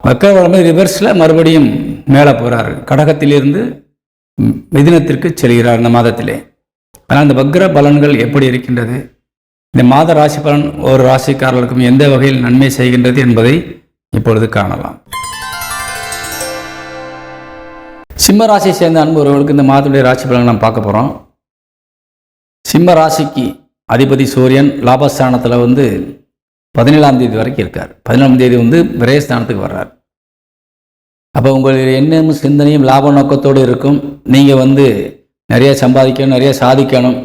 வக்கரபலம் ரிவர்ஸில் மறுபடியும் மேலே போகிறார் கடகத்திலிருந்து மிதினத்திற்கு செல்கிறார் இந்த மாதத்திலே. ஆனால் இந்த வக்ர பலன்கள் எப்படி இருக்கின்றது? இந்த மாத ராசி பலன் ஒரு ராசிக்காரர்களுக்கும் எந்த வகையில் நன்மை செய்கின்றது என்பதை இப்பொழுது காணலாம். சிம்ம ராசியை சேர்ந்த அன்புறவர்களுக்கு இந்த மாதத்துடைய ராசி பலன் நாம் பார்க்க போகிறோம் சிம்ம ராசிக்கு அதிபதி சூரியன் லாபஸ்தானத்தில் வந்து பதினேழாம் தேதி வரைக்கும் இருக்கார். பதினேழாம் தேதி வந்து விரயஸ்தானத்துக்கு வர்றார். அப்போ உங்களுடைய எண்ணமும் சிந்தனையும் லாப நோக்கத்தோடு இருக்கும். நீங்கள் வந்து நிறைய சம்பாதிக்கணும் நிறைய சாதிக்கணும்.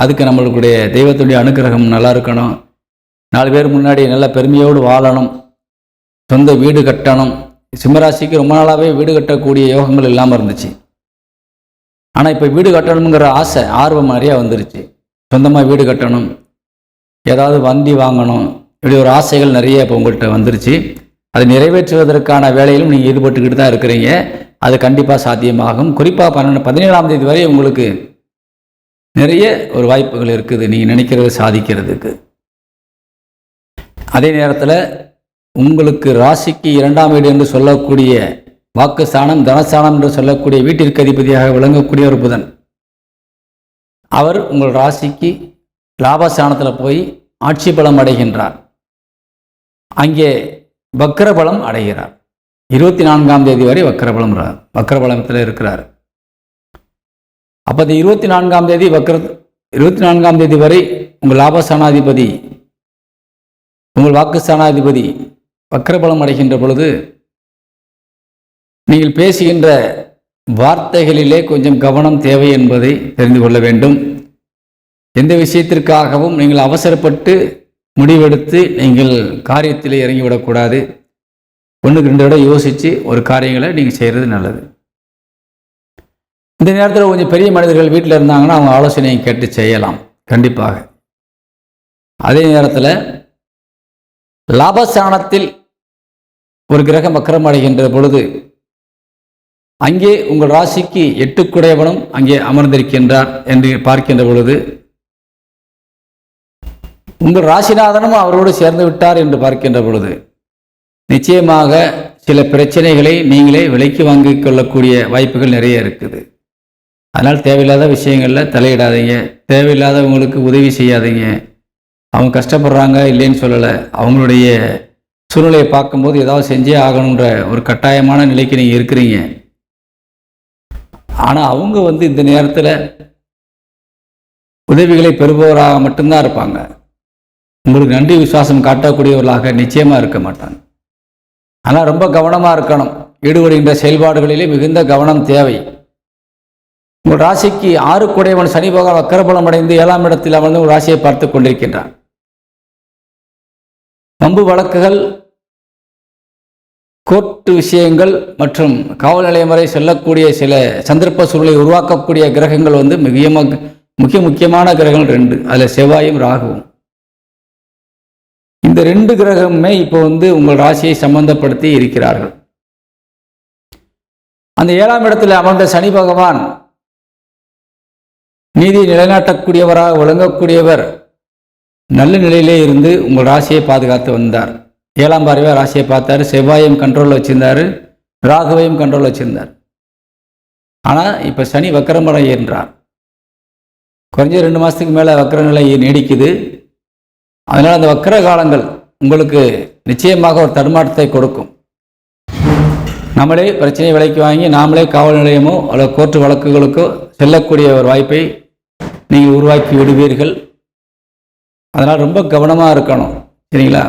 அதுக்கு நம்மளுடைய தெய்வத்துடைய அனுக்கிரகம் நல்லா இருக்கணும். நாலு பேர் முன்னாடி நல்ல பெருமையோடு வாழணும். சொந்த வீடு கட்டணும். சிம்மராசிக்கு ரொம்ப நாளாகவே வீடு கட்டக்கூடிய யோகங்கள் இல்லாமல் இருந்துச்சு. ஆனால் இப்போ வீடு கட்டணுங்கிற ஆசை ஆர்வம் நிறையா வந்துருச்சு. சொந்தமாக வீடு கட்டணும். ஏதாவது வண்டி வாங்கணும். இப்படி ஒரு ஆசைகள் நிறைய இப்போ உங்கள்கிட்ட வந்துருச்சு. அதை நிறைவேற்றுவதற்கான வேலையிலும் நீங்கள் ஈடுபட்டுக்கிட்டு தான் இருக்கிறீங்க. அது கண்டிப்பாக சாத்தியமாகும். குறிப்பாக பன்னெண்டு பதினேழாம் தேதி வரை உங்களுக்கு நிறைய ஒரு வாய்ப்புகள் இருக்குது. நீங்கள் நினைக்கிறத சாதிக்கிறதுக்கு. அதே நேரத்தில் உங்களுக்கு ராசிக்கு இரண்டாம் வீடு என்று சொல்லக்கூடிய வாக்குஸ்தானம் தனஸ்தானம் என்று சொல்லக்கூடிய வீட்டிற்கு அதிபதியாக விளங்கக்கூடிய ஒரு புதன். அவர் உங்கள் ராசிக்கு லாபஸ்தானத்தில் போய் ஆட்சி பலம் அடைகின்றார். அங்கே வக்கரபலம் அடைகிறார். இருபத்தி நான்காம் தேதி வரை வக்கரபலம் வக்கரபலத்தில் இருக்கிறார். அப்போ இந்த இருபத்தி நான்காம் தேதி வக்கர இருபத்தி நான்காம் தேதி வரை உங்கள் லாபஸ்தானாதிபதி உங்கள் வாக்குஸ்தானாதிபதி வக்கரபலம் அடைகின்ற பொழுது நீங்கள் பேசுகின்ற வார்த்தைகளிலே கொஞ்சம் கவனம் தேவை என்பதை தெரிந்து கொள்ள வேண்டும். எந்த விஷயத்திற்காகவும் நீங்கள் அவசரப்பட்டு முடிவெடுத்து நீங்கள் காரியத்தில் இறங்கிவிடக்கூடாது. ஒன்றுக்கு ரெண்டு விட யோசித்து ஒரு காரியங்களை நீங்கள் செய்கிறது நல்லது. இந்த நேரத்தில் கொஞ்சம் பெரிய மனிதர்கள் வீட்டில் இருந்தாங்கன்னா அவங்க ஆலோசனையை கேட்டு செய்யலாம். கண்டிப்பாக. அதே நேரத்தில் லாபஸ்தானத்தில் ஒரு கிரகம் வக்கரம் அடைகின்ற பொழுது அங்கே உங்கள் ராசிக்கு எட்டுக்குடையவனும் அங்கே அமர்ந்திருக்கின்றார் என்று பார்க்கின்ற பொழுது உங்கள் ராசிநாதனும் அவரோடு சேர்ந்து விட்டார் என்று பார்க்கின்ற பொழுது நிச்சயமாக சில பிரச்சனைகளை நீங்களே விலைக்கு வாங்கிக் கொள்ளக்கூடிய வாய்ப்புகள் நிறைய இருக்குது. அதனால் தேவையில்லாத விஷயங்களில் தலையிடாதீங்க. தேவையில்லாதவங்களுக்கு உதவி செய்யாதீங்க. அவங்க கஷ்டப்படுறாங்க இல்லைன்னு சொல்லலை. அவங்களுடைய சூழ்நிலையை பார்க்கும்போது ஏதாவது செஞ்சே ஆகணுன்ற ஒரு கட்டாயமான நிலைக்கு நீங்கள் இருக்கிறீங்க. ஆனால் அவங்க வந்து இந்த நேரத்தில் உதவிகளை பெறுபவராக மட்டும்தான் இருப்பாங்க. உங்களுக்கு நன்றி விசுவாசம் காட்டக்கூடியவர்களாக நிச்சயமாக இருக்க மாட்டாங்க. ஆனால் ரொம்ப கவனமாக இருக்கணும். ஈடுபடுகின்ற செயல்பாடுகளிலே மிகுந்த கவனம் தேவை. உங்கள் ராசிக்கு ஆறு குடையவன் சனி பகவான் வக்கரபலம் அடைந்து ஏழாம் இடத்தில் அமர்ந்து உங்கள் ராசியை பார்த்து கொண்டிருக்கின்றான். வம்பு வழக்குகள் கோர்ட்டு விஷயங்கள் மற்றும் காவல் நிலையம் வரை செல்லக்கூடிய சில சந்தர்ப்ப சூழலை உருவாக்கக்கூடிய கிரகங்கள் வந்து மிக முக்கிய முக்கியமான கிரகங்கள் ரெண்டு. அதில் செவ்வாயும் ராகுவும். இந்த ரெண்டு கிரகமுமே இப்போ வந்து உங்கள் ராசியை சம்பந்தப்படுத்தி இருக்கிறார்கள். அந்த ஏழாம் இடத்தில் அமர்ந்த சனி பகவான் நீதி நிலைநாட்டக்கூடியவராக விளங்கக்கூடியவர் நல்ல நிலையிலே இருந்து உங்கள் ராசியை பாதுகாத்து வந்தார். ஏழாம் பார்வையாக ராசியை பார்த்தாரு. செவ்வாயும் கண்ட்ரோலில் வச்சிருந்தாரு. ராகுவையும் கண்ட்ரோலில் வச்சிருந்தார். ஆனால் இப்போ சனி வக்கரமடை என்றார் குறைஞ்ச ரெண்டு மாதத்துக்கு மேலே வக்கர நிலை நீடிக்குது. அதனால் அந்த வக்கர காலங்கள் உங்களுக்கு நிச்சயமாக ஒரு தடுமாற்றத்தை கொடுக்கும். நம்மளே பிரச்சனை விலைக்கு வாங்கி நாமளே காவல் நிலையமோ அல்லது கோர்ட்டு வழக்குகளுக்கோ செல்லக்கூடிய ஒரு வாய்ப்பை நீங்கள் உருவாக்கி விடுவீர்கள். அதனால் ரொம்ப கவனமாக இருக்கணும். சரிங்களா?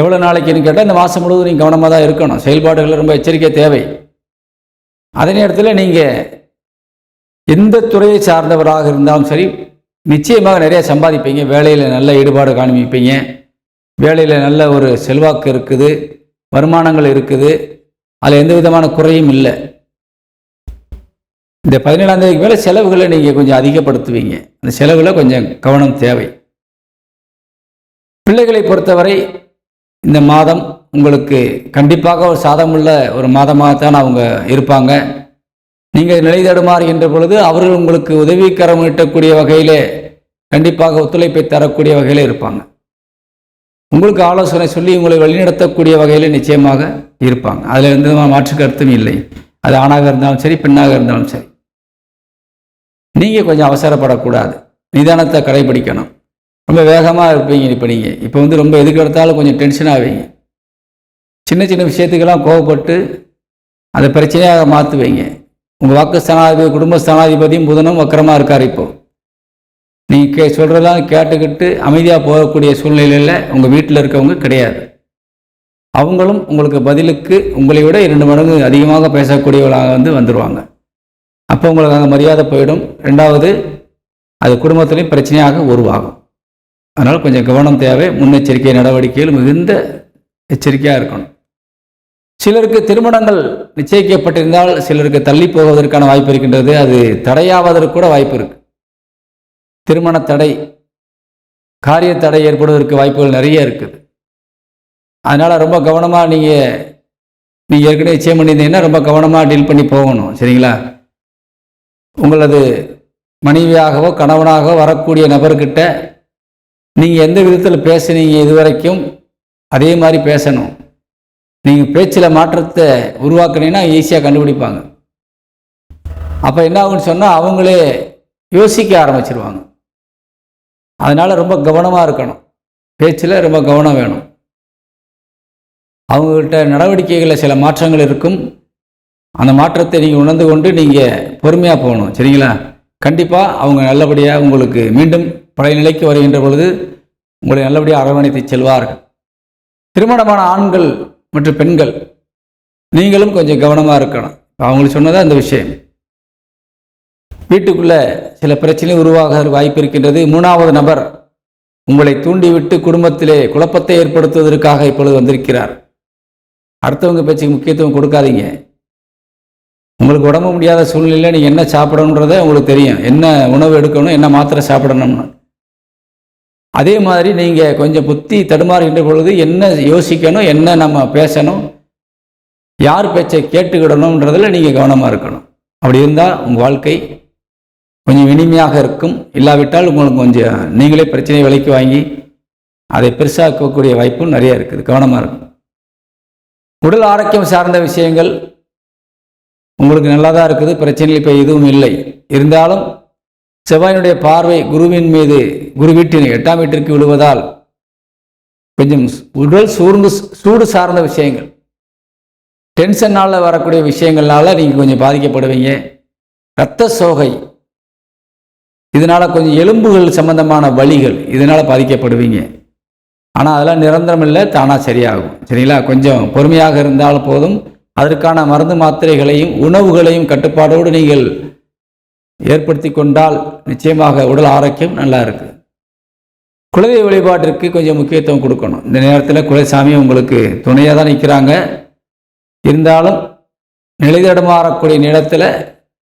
எவ்வளோ நாளைக்குன்னு கேட்டால் இந்த மாதம் முழுவதும் நீங்கள் கவனமாக தான் இருக்கணும். செயல்பாடுகள் ரொம்ப எச்சரிக்கை தேவை. அதே நேரத்தில் நீங்கள் எந்த துறையை சார்ந்தவராக இருந்தாலும் சரி நிச்சயமாக நிறைய சம்பாதிப்பீங்க. வேலையில் நல்ல ஈடுபாடு காண்பிப்பீங்க. வேலையில் நல்ல ஒரு செல்வாக்கு இருக்குது. வருமானங்கள் இருக்குது. அதில் எந்த விதமான குறையும் இல்லை. இந்த பதினேழாம் தேதிக்கு மேலே செலவுகளை நீங்கள் கொஞ்சம் அதிகப்படுத்துவீங்க. அந்த செலவில் கொஞ்சம் கவனம் தேவை. பிள்ளைகளை பொறுத்தவரை இந்த மாதம் உங்களுக்கு கண்டிப்பாக ஒரு சாதமுள்ள ஒரு மாதமாகத்தான் அவங்க இருப்பாங்க. நீங்கள் நிலை தடுமாறுகின்ற பொழுது அவர்கள் உங்களுக்கு உதவிக்கரம் நீட்டக்கூடிய வகையிலே கண்டிப்பாக ஒத்துழைப்பை தரக்கூடிய வகையில் இருப்பாங்க. உங்களுக்கு ஆலோசனை சொல்லி உங்களை வழிநடத்தக்கூடிய வகையில் நிச்சயமாக இருப்பாங்க. அதில் எந்த மாற்று கருத்தும் இல்லை. அது ஆணாக இருந்தாலும் சரி பெண்ணாக இருந்தாலும் சரி. நீங்கள் கொஞ்சம் அவசரப்படக்கூடாது. நிதானத்தை கடைபிடிக்கணும். ரொம்ப வேகமாக இருப்பீங்க இப்போ நீங்கள் இப்போ வந்து ரொம்ப எதுக்கு எடுத்தாலும் கொஞ்சம் டென்ஷன் ஆவீங்க. சின்ன சின்ன விஷயத்துக்கெல்லாம் கோவப்பட்டு அதை பிரச்சனையாக மாற்றுவீங்க உங்கள் வாக்கு ஸ்தானாதிபதி குடும்ப ஸ்தானாதிபதியும் புதனும் வக்கரமாக இருக்கார் இப்போது நீங்கள் கே சொல்கிறதெல்லாம் கேட்டுக்கிட்டு அமைதியாக போகக்கூடிய சூழ்நிலையில் உங்கள் வீட்டில் இருக்கவங்க கிடையாது. அவங்களும் உங்களுக்கு பதிலுக்கு உங்களை விட இரண்டு மடங்கு அதிகமாக பேசக்கூடியவர்களாக வந்து வந்துடுவாங்க அப்போ உங்களுக்கு அங்கே மரியாதை போயிடும். ரெண்டாவது அது குடும்பத்திலையும் பிரச்சனையாக உருவாகும். அதனால் கொஞ்சம் கவனம் தேவை முன்னெச்சரிக்கை நடவடிக்கைகள் மிகுந்த எச்சரிக்கையாக இருக்கணும். சிலருக்கு திருமணங்கள் நிச்சயிக்கப்பட்டிருந்தால் சிலருக்கு தள்ளி போவதற்கான வாய்ப்பு இருக்கின்றது. அது தடையாவதற்கு கூட வாய்ப்பு இருக்கு. திருமண தடை காரிய தடை ஏற்படுவதற்கு வாய்ப்புகள் நிறைய இருக்குது. அதனால் ரொம்ப கவனமாக நீங்கள் நீங்கள் ஏற்கனவே நிச்சயம் பண்ணியிருந்தீங்கன்னா ரொம்ப கவனமாக டீல் பண்ணி போகணும். சரிங்களா? உங்களது மனைவியாகவோ கணவனாகவோ வரக்கூடிய நபர்கிட்ட நீங்கள் எந்த விதத்தில் பேசுனீங்க இதுவரைக்கும் அதே மாதிரி பேசணும். நீங்கள் பேச்சில் மாற்றத்தை உருவாக்குனீங்கன்னா ஈஸியாக கண்டுபிடிப்பாங்க. அப்போ என்ன ஆகும்னு சொன்னால் அவங்களே யோசிக்க ஆரம்பிச்சிருவாங்க. அதனால் ரொம்ப கவனமாக இருக்கணும். பேச்சில் ரொம்ப கவனம் வேணும். அவங்கக்கிட்ட நடவடிக்கைகளில் சில மாற்றங்கள் இருக்கும். அந்த மாற்றத்தை நீங்கள் உணர்ந்து கொண்டு நீங்கள் பொறுமையாக போகணும். சரிங்களா? கண்டிப்பாக அவங்க நல்லபடியாக உங்களுக்கு மீண்டும் பழைய நிலைக்கு வருகின்ற பொழுது உங்களை நல்லபடியாக அரவணைத்து செல்வார்கள். திருமணமான ஆண்கள் மற்றும் பெண்கள் நீங்களும் கொஞ்சம் கவனமாக இருக்கணும். அவங்களுக்கு சொன்னதான் இந்த விஷயம். வீட்டுக்குள்ளே சில பிரச்சனை உருவாக வாய்ப்பு இருக்கின்றது. மூணாவது நபர் உங்களை தூண்டிவிட்டு குடும்பத்திலே குழப்பத்தை ஏற்படுத்துவதற்காக இப்பொழுது வந்திருக்கிறார். அடுத்தவங்க பேச்சுக்கு முக்கியத்துவம் கொடுக்காதீங்க. உங்களுக்கு உடம்பு முடியாத சூழ்நிலையில் நீங்கள் என்ன சாப்பிடணுன்றத உங்களுக்கு தெரியும். என்ன உணவு எடுக்கணும் என்ன மாத்திரை சாப்பிடணும்னு. அதே மாதிரி நீங்கள் கொஞ்சம் புத்தி தடுமாறுகின்ற பொழுது என்ன யோசிக்கணும் என்ன நம்ம பேசணும் யார் பேச்சை கேட்டுக்கிடணுன்றதில் நீங்கள் கவனமாக இருக்கணும். அப்படி இருந்தால் உங்கள் வாழ்க்கை கொஞ்சம் இனிமையாக இருக்கும். இல்லாவிட்டால் உங்களுக்கு கொஞ்சம் நீங்களே பிரச்சனையை விலைக்கு வாங்கி அதை பெருசாக்கக்கூடிய வாய்ப்பும் நிறைய இருக்குது. கவனமாக இருக்கும் உடல் ஆரோக்கியம் சார்ந்த விஷயங்கள் உங்களுக்கு நல்லா தான் இருக்குது. பிரச்சனைகள் இப்போ எதுவும் இல்லை. இருந்தாலும் செவ்வாயினுடைய பார்வை குருவின் மீது குரு வீட்டின் எட்டாம் வீட்டிற்கு விழுவதால் கொஞ்சம் உடல் சூர்ந்து சூடு சார்ந்த விஷயங்கள். டென்ஷனால் வரக்கூடிய விஷயங்கள்னால நீங்கள் கொஞ்சம் பாதிக்கப்படுவீங்க. இரத்த சோகை. இதனால் கொஞ்சம் எலும்புகள் சம்பந்தமான வலிகள் இதனால் பாதிக்கப்படுவீங்க. ஆனால் அதெல்லாம் நிரந்தரம் இல்லை தானாக சரியாகும். சரிங்களா? கொஞ்சம் பொறுமையாக இருந்தால் போதும். அதற்கான மருந்து மாத்திரைகளையும் உணவுகளையும் கட்டுப்பாடோடு நீங்கள் ஏற்படுத்தி கொண்டால் நிச்சயமாக உடல் ஆரோக்கியம் நல்லா இருக்குது குலதெய்வ வழிபாட்டிற்கு கொஞ்சம் முக்கியத்துவம் கொடுக்கணும். இந்த நேரத்தில் குலசாமி உங்களுக்கு துணையாக தான் நிற்கிறாங்க இருந்தாலும் நிலைதடமாறக்கூடிய நேரத்தில்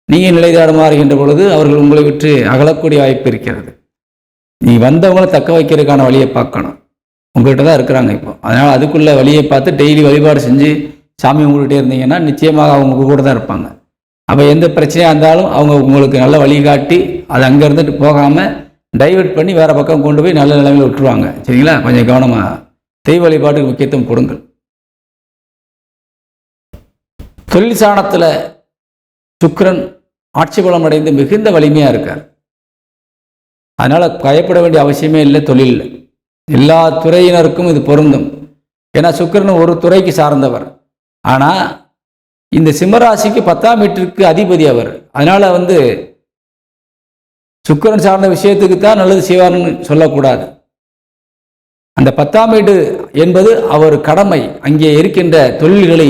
நீங்கள் நிலைதடமாறுகின்ற பொழுது அவர்கள் உங்களை விட்டு அகலக்கூடிய வாய்ப்பு இருக்கிறது. நீ வந்தவங்களை தக்க வைக்கிறதுக்கான வழியை பார்க்கணும். உங்கள்கிட்ட தான் இருக்கிறாங்க இப்போ. அதனால் அதுக்குள்ளே வழியை பார்த்து டெய்லி வழிபாடு செஞ்சு சாமி உங்கள்கிட்ட இருந்தீங்கன்னா நிச்சயமாக அவங்க கூட தான் இருப்பாங்க. அப்போ எந்த பிரச்சனையாக இருந்தாலும் அவங்க உங்களுக்கு நல்ல வழிகாட்டி அது அங்கே இருந்துட்டு போகாமல் டைவெர்ட் பண்ணி வேறு பக்கம் கொண்டு போய் நல்ல நிலைமையில் விட்டுருவாங்க. சரிங்களா? கொஞ்சம் கவனமாக தெய்வ வழிபாட்டுக்கு முக்கியத்துவம் கொடுங்கள். தொழில் சாணத்தில் சுக்கரன் ஆட்சி பலம் அடைந்து மிகுந்த வலிமையாக இருக்கார். அதனால் பயப்பட வேண்டிய அவசியமே இல்லை தொழிலில். எல்லா துறையினருக்கும் இது பொருந்தும். ஏன்னா சுக்கரன் ஒரு துறைக்கு சார்ந்தவர். ஆனால் இந்த சிம்மராசிக்கு பத்தாம் வீட்டிற்கு அதிபதி அவர். அதனால் வந்து சுக்கிரன் சார்ந்த விஷயத்துக்கு தான் நல்லது செய்வார்னு சொல்லக்கூடாது. அந்த பத்தாம் வீடு என்பது அவர் கடமை. அங்கே இருக்கின்ற தொழில்களை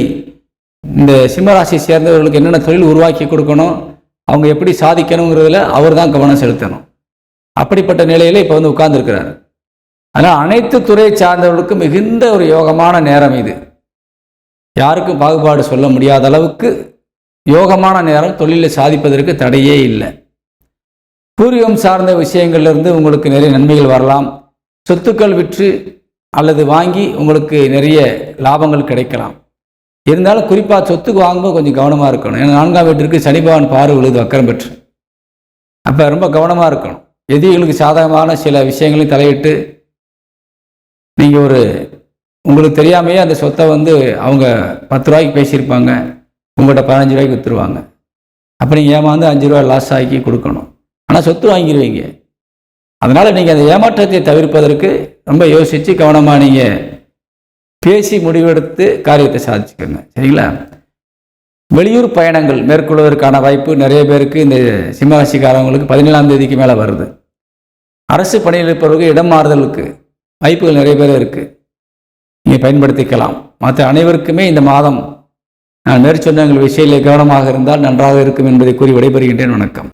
இந்த சிம்மராசியை சேர்ந்தவர்களுக்கு என்னென்ன தொழில் உருவாக்கி கொடுக்கணும் அவங்க எப்படி சாதிக்கணுங்கிறதுல அவர் தான் கவனம் செலுத்தணும். அப்படிப்பட்ட நிலையில இப்போ வந்து உட்கார்ந்துருக்கிறார். அதனால் அனைத்து துறை சார்ந்தவர்களுக்கும் மிகுந்த ஒரு யோகமான நேரம் இது. யாருக்கும் பாகுபாடு சொல்ல முடியாத அளவுக்கு யோகமான நேரம் தொழிலை சாதிப்பதற்கு தடையே இல்லை. பூர்வீகம் சார்ந்த விஷயங்கள்லேருந்து உங்களுக்கு நிறைய நன்மைகள் வரலாம். சொத்துக்கள் விற்று அல்லது வாங்கி உங்களுக்கு நிறைய லாபங்கள் கிடைக்கலாம். இருந்தாலும் குறிப்பாக சொத்துக்கு வாங்கும்போது கொஞ்சம் கவனமாக இருக்கணும். ஏன்னா நான்காம் வீட்டிற்கு சனி பகவான் பார்வை விழுது அக்கறம் பெற்று. அப்போ ரொம்ப கவனமாக இருக்கணும். எதிரிகளுக்கு சாதகமான சில விஷயங்களையும் தலையிட்டு நீங்கள் ஒரு உங்களுக்கு தெரியாமையே அந்த சொத்தை வந்து அவங்க பத்து ரூபாய்க்கு பேசியிருப்பாங்க. உங்கள்கிட்ட பதினஞ்சு ரூபாய்க்கு விற்றுருவாங்க அப்போ நீங்கள் ஏமாந்து அஞ்சு ரூபா லாஸ் ஆக்கி கொடுக்கணும். ஆனால் சொத்து வாங்கிடுவீங்க அதனால் நீங்கள் அந்த ஏமாற்றத்தை தவிர்ப்பதற்கு ரொம்ப யோசித்து கவனமாக நீங்கள் பேசி முடிவெடுத்து காரியத்தை சாதிச்சுக்கோங்க. சரிங்களா? வெளியூர் பயணங்கள் மேற்கொள்வதற்கான வாய்ப்பு நிறைய பேருக்கு இந்த சிம்மராசிக்காரவங்களுக்கு பதினேழாம் தேதிக்கு மேலே வருது. அரசு பணியில் இருப்பவர்களுக்கு இடம் மாறுதலுக்கு வாய்ப்புகள் நிறைய பேர் இருக்குது நீங்கள் பயன்படுத்திக்கலாம். மற்ற அனைவருக்குமே இந்த மாதம் நான் மேற்சொன்ன விஷயத்தில் கவனமாக இருந்தால் நன்றாக இருக்கும் என்பதை கூறி விடைபெறுகின்றேன். வணக்கம்.